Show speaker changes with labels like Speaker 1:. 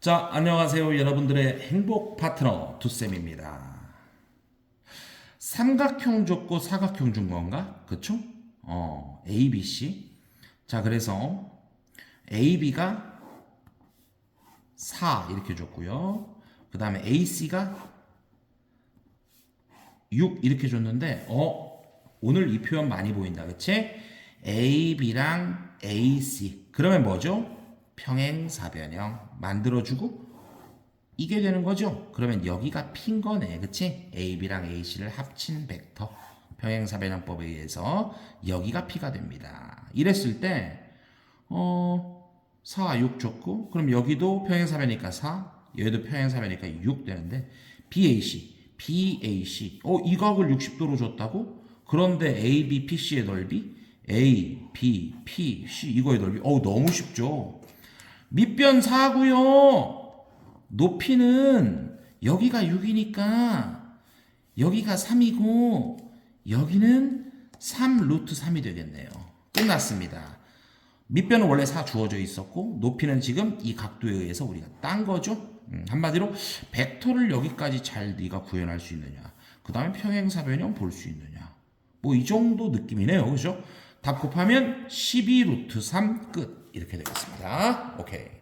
Speaker 1: 자, 안녕하세요. 여러분들의 행복 파트너 두쌤입니다. 삼각형 줬고 사각형 준 건가? 그쵸? 어, A, B, C. 자, 그래서 AB가 4 이렇게 줬고요. 그 다음에 AC가 6 이렇게 줬는데, 어, 오늘 이 표현 많이 보인다. 그치? AB랑 AC. 그러면 뭐죠? 평행사변형 만들어주고 이게 되는 거죠. 그러면 여기가 핀 거네. 그치? AB랑 AC를 합친 벡터. 평행사변형법에 의해서 여기가 P가 됩니다. 이랬을 때, 어, 4, 6 줬고, 그럼 여기도 평행사변이니까 4, 여기도 평행사변이니까 6 되는데, BAC, BAC. 어, 이 각을 60도로 줬다고? 그런데 AB, PC의 넓이? A, B, P, C 이거의 넓이. 어우, 너무 쉽죠? 밑변 4고요. 높이는 여기가 6이니까 여기가 3이고 여기는 3 루트 3이 되겠네요. 끝났습니다. 밑변은 원래 4 주어져 있었고 높이는 지금 이 각도에 의해서 우리가 딴 거죠. 음, 한마디로 벡터를 여기까지 잘 네가 구현할 수 있느냐. 그 다음에 평행사 변형 볼 수 있느냐. 뭐 이 정도 느낌이네요. 그죠? 답 곱하면 12 루트 3 끝. 이렇게 되겠습니다. 오케이.